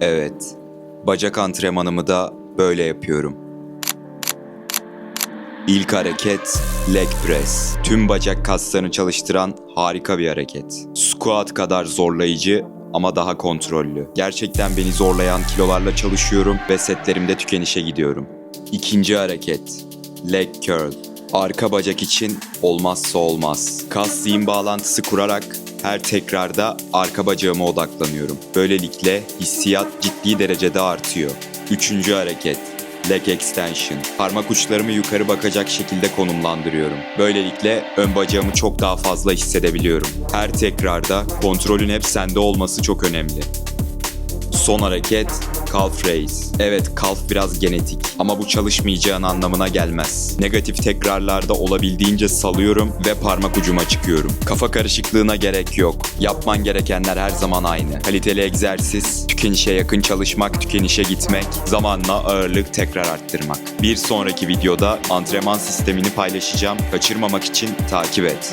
Evet. Bacak antrenmanımı da böyle yapıyorum. İlk hareket leg press. Tüm bacak kaslarını çalıştıran harika bir hareket. Squat kadar zorlayıcı ama daha kontrollü. Gerçekten beni zorlayan kilolarla çalışıyorum ve setlerimde tükenişe gidiyorum. İkinci hareket leg curl. Arka bacak için olmazsa olmaz. Kas zihin bağlantısı kurarak her tekrarda arka bacağıma odaklanıyorum. Böylelikle hissiyat ciddi derecede artıyor. Üçüncü hareket leg extension. Parmak uçlarımı yukarı bakacak şekilde konumlandırıyorum. Böylelikle ön bacağımı çok daha fazla hissedebiliyorum. Her tekrarda kontrolün hep sende olması çok önemli. Son hareket calf raise. Evet calf biraz genetik ama bu çalışmayacağın anlamına gelmez. Negatif tekrarlarda olabildiğince salıyorum ve parmak ucuma çıkıyorum. Kafa karışıklığına gerek yok. Yapman gerekenler her zaman aynı. Kaliteli egzersiz, tükenişe yakın çalışmak, tükenişe gitmek, zamanla ağırlık tekrar arttırmak. Bir sonraki videoda antrenman sistemini paylaşacağım. Kaçırmamak için takip et.